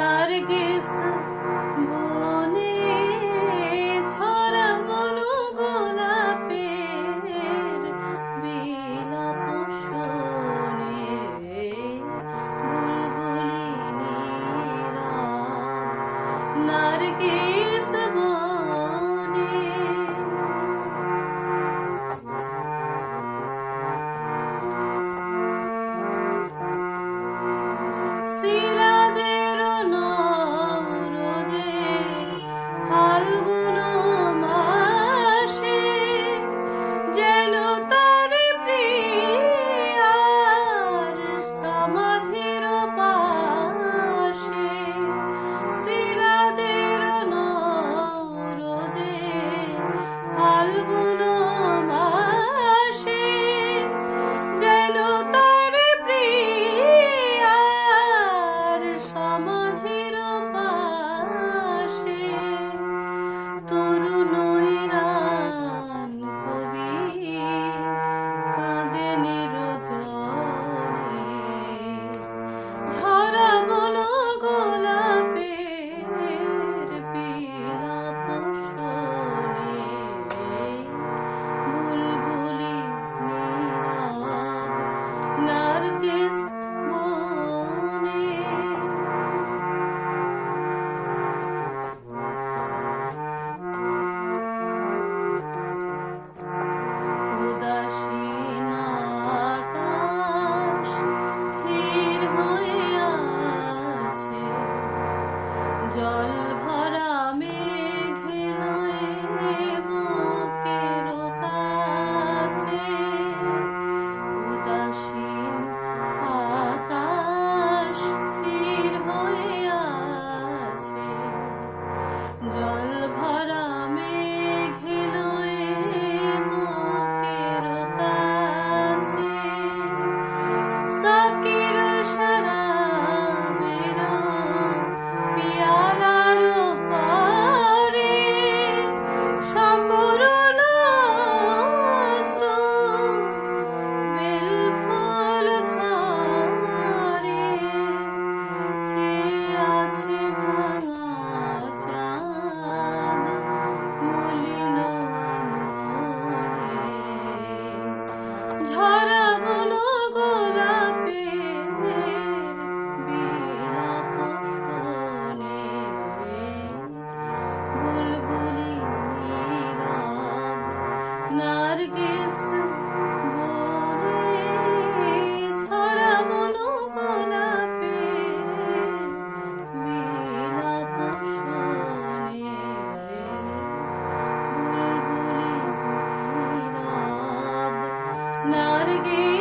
নার্গিস বনে ছড়া বনু গোলাপের বিলাপ শোনে বুলবুলি নীরা নার্গিস বনে See you. Again.